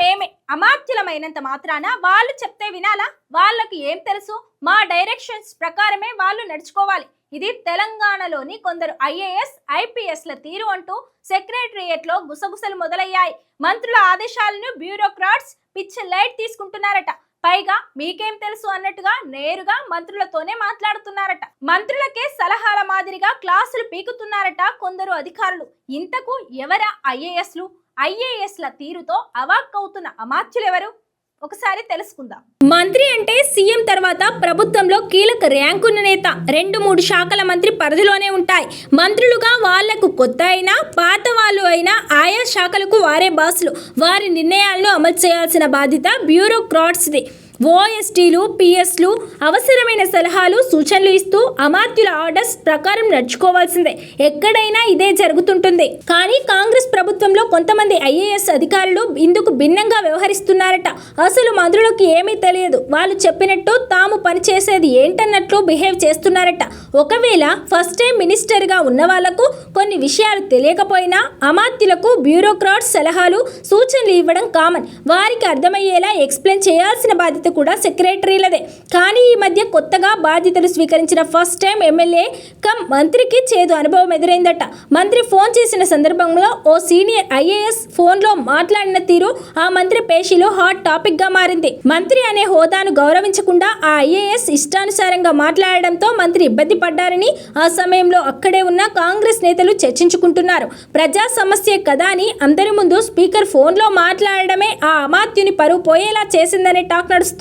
మేమే. అమాత్యులమైనంత మాత్రాన వాళ్ళు చెప్తే వినాలా? వాళ్ళకి ఏం తెలుసు? మా డైరెక్షన్స్ ప్రకారమే వాళ్ళు నడుచుకోవాలి. ఇది తెలంగాణలోని కొందరు ఐఏఎస్ ఐపీఎస్ల తీరు అంటూ సెక్రటరియేట్లో గుసగుసలు మొదలయ్యాయి. మంత్రుల ఆదేశాలను బ్యూరోక్రాట్స్ పిచ్చి లైట్ తీసుకుంటున్నారట. పైగా మీకేం తెలుసు అన్నట్టుగా నేరుగా మంత్రులతోనే మాట్లాడుతున్నారట. మంత్రులకే సలహాల మాదిరిగా క్లాసులు పీకుతున్నారట కొందరు అధికారులు. ఇంతకు ఎవరా ఐఏఎస్లు? ఐఏఎస్ల తీరుతో అవాక్కవుతున్న అమాత్యులెవరు? ఒకసారి తెలుసుకుందాం. మంత్రి అంటే సీఎం తర్వాత ప్రభుత్వంలో కీలక ర్యాంకున్న నేత. రెండు మూడు శాఖల మంత్రి పరిధిలోనే ఉంటాయి. మంత్రులుగా వాళ్ళకు కొత్త అయినా పాత వాళ్ళు అయినా ఆయా శాఖలకు వారే బాసులు. వారి నిర్ణయాలను అమలు చేయాల్సిన బాధ్యత బ్యూరోక్రాట్స్ది. ఓఎస్టీలు పిఎస్లు అవసరమైన సలహాలు సూచనలు ఇస్తూ అమాత్యుల ఆర్డర్స్ ప్రకారం నడుచుకోవాల్సిందే. ఎక్కడైనా ఇదే జరుగుతుంటుంది. కానీ కాంగ్రెస్ ప్రభుత్వంలో కొంతమంది ఐఏఎస్ అధికారులు ఇందుకు భిన్నంగా వ్యవహరిస్తున్నారట. అసలు మంత్రులకు ఏమీ తెలియదు. వాళ్ళు చెప్పినట్టు తాము పనిచేసేది ఏంటన్నట్లు బిహేవ్ చేస్తున్నారట. ఒకవేళ ఫస్ట్ టైం మినిస్టర్గా ఉన్న వాళ్ళకు కొన్ని విషయాలు తెలియకపోయినా అమాత్యులకు బ్యూరోక్రాట్స్ సలహాలు సూచనలు ఇవ్వడం కామన్. వారికి అర్థమయ్యేలా ఎక్స్ప్లెయిన్ చేయాల్సిన బాధ్యత కూడా సెక్రటరీలదే. కానీ ఈ మధ్య కొత్తగా బాధ్యతలు స్వీకరించిన ఫస్ట్ టైం ఎమ్మెల్యే కమ్ మంత్రికి చేదు అనుభవం ఎదురైందట. మంత్రి ఫోన్ చేసిన సందర్భంలో ఓ సీనియర్ ఐఏఎస్ ఫోన్లో మాట్లాడిన తీరు ఆ మంత్రి పేషీలో హాట్ టాపిక్గా మారింది. మంత్రి అనే హోదాను గౌరవించకుండా ఆ ఐఏఎస్ ఇష్టానుసారంగా మాట్లాడడంతో మంత్రి ఇబ్బంది పడ్డారని ఆ సమయంలో అక్కడే ఉన్న కాంగ్రెస్ నేతలు చర్చించుకుంటున్నారు. ప్రజా సమస్య కదా అని అందరి ముందు స్పీకర్ ఫోన్లో మాట్లాడడమే ఆ అమాత్యుని పరువు పోయేలా చేసిందనే టాక్ నడుస్తుంది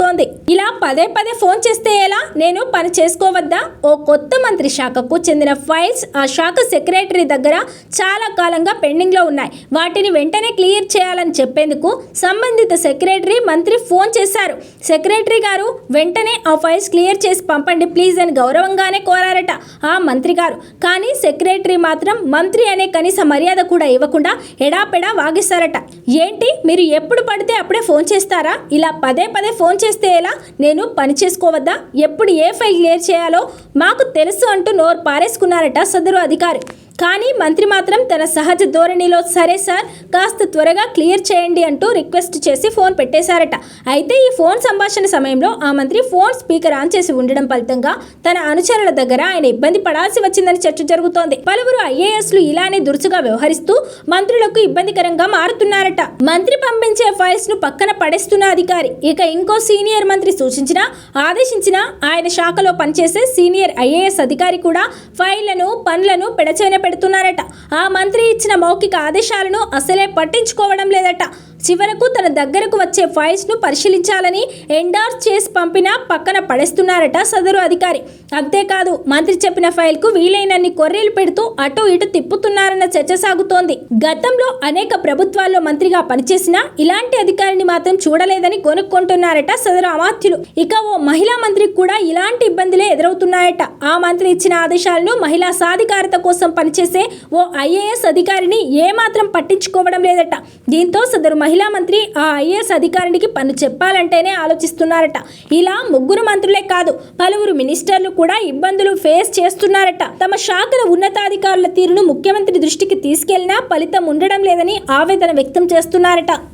ఇలా పదే పదే ఫోన్ చేస్తే ఎలా? నేను పని చేసుకోవద్దా? ఓ కొత్త మంత్రి శాఖకు చెందిన ఫైల్స్ ఆ శాఖ సెక్రటరీ దగ్గర చాలా కాలంగా పెండింగ్లో ఉన్నాయి. వాటిని వెంటనే క్లియర్ చేయాలని చెప్పేందుకు సంబంధిత సెక్రటరీ మంత్రి ఫోన్ చేశారు. సెక్రటరీ గారు వెంటనే ఆ ఫైల్స్ క్లియర్ చేసి పంపండి ప్లీజ్ అని గౌరవంగానే కోరారట ఆ మంత్రి గారు. కానీ సెక్రటరీ మాత్రం మంత్రి అనే కనీస మర్యాద కూడా ఇవ్వకుండా ఎడాపెడా వాగిస్తారట. ఏంటి? మీరు ఎప్పుడు పడితే అప్పుడే ఫోన్ చేస్తారా? ఇలా పదే పదే ఫోన్ చేస్తే ఎలా? నేను పని చేసుకోవద్దా? ఎప్పుడు ఏ ఫైల్ క్లియర్ చేయాలో? మాకు తెలుసు అంటూ నోరు పారేసుకున్నారట సదరు అధికారి. కానీ మంత్రి మాత్రం తన సహజ ధోరణిలో సరే సార్ కాస్త త్వరగా క్లియర్ చేయండి అంటూ రిక్వెస్ట్ చేసి ఫోన్ పెట్టేశారట. అయితే ఈ ఫోన్ సంభాషణ సమయంలో ఆ మంత్రి ఫోన్ స్పీకర్ ఆన్ చేసి ఉండడం ఫలితంగా తన అనుచరుల దగ్గర ఆయన ఇబ్బంది పడాల్సి వచ్చిందని చర్చ జరుగుతోంది. పలువురు ఐఏఎస్లు ఇలానే దురుసుగా వ్యవహరిస్తూ మంత్రులకు ఇబ్బందికరంగా మారుతున్నారట. మంత్రి పంపించే ఫైల్స్ను పక్కన పడేస్తున్న అధికారి. ఇక ఇంకో సీనియర్ మంత్రి సూచించినా ఆదేశించినా ఆయన శాఖలో పనిచేసే సీనియర్ ఐఏఎస్ అధికారి కూడా ఫైళ్ళను పనులను పెడచైన పెడుతున్నారట. ఆ మంత్రి ఇచ్చిన మౌఖిక ఆదేశాలను అసలే పట్టించుకోవడం లేదట. చివరకు తన దగ్గరకు వచ్చే ఫైల్స్ను పరిశీలించాలని ఎండార్స్ చేసి పంపినా పక్కన పడేస్తున్నారట సదరు అధికారి. అంతేకాదు మంత్రి చెప్పిన ఫైల్కు వీలైనన్ని కొర్రీలు పెడుతూ అటు ఇటు తిప్పుతున్నారన్న చర్చ సాగుతోంది. గతంలో అనేక ప్రభుత్వాల్లో మంత్రిగా పనిచేసినా ఇలాంటి అధికారిని మాత్రం చూడలేదని కొనుక్కుంటున్నారట సదరు అమాత్యులు. ఇక ఓ మహిళా మంత్రికి కూడా ఇలాంటి ఇబ్బందులే ఎదురవుతున్నాయట. ఆ మంత్రి ఇచ్చిన ఆదేశాలను మహిళా సాధికారత కోసం పనిచేసే ఓ ఐఏఎస్ అధికారిని ఏమాత్రం పట్టించుకోవడం లేదట. దీంతో సదరు మహిళా మంత్రి ఆ ఐఏఎస్ అధికారినికి పన్ను చెప్పాలంటేనే ఆలోచిస్తున్నారట. ఇలా ముగ్గురు మంత్రులే కాదు పలువురు మినిస్టర్లు కూడా ఇబ్బందులు ఫేస్ చేస్తున్నారట. తమ శాఖల ఉన్నతాధికారుల తీరును ముఖ్యమంత్రి దృష్టికి తీసుకెళ్ళినా ఫలితం ఉండడం లేదని ఆవేదన వ్యక్తం చేస్తున్నారట.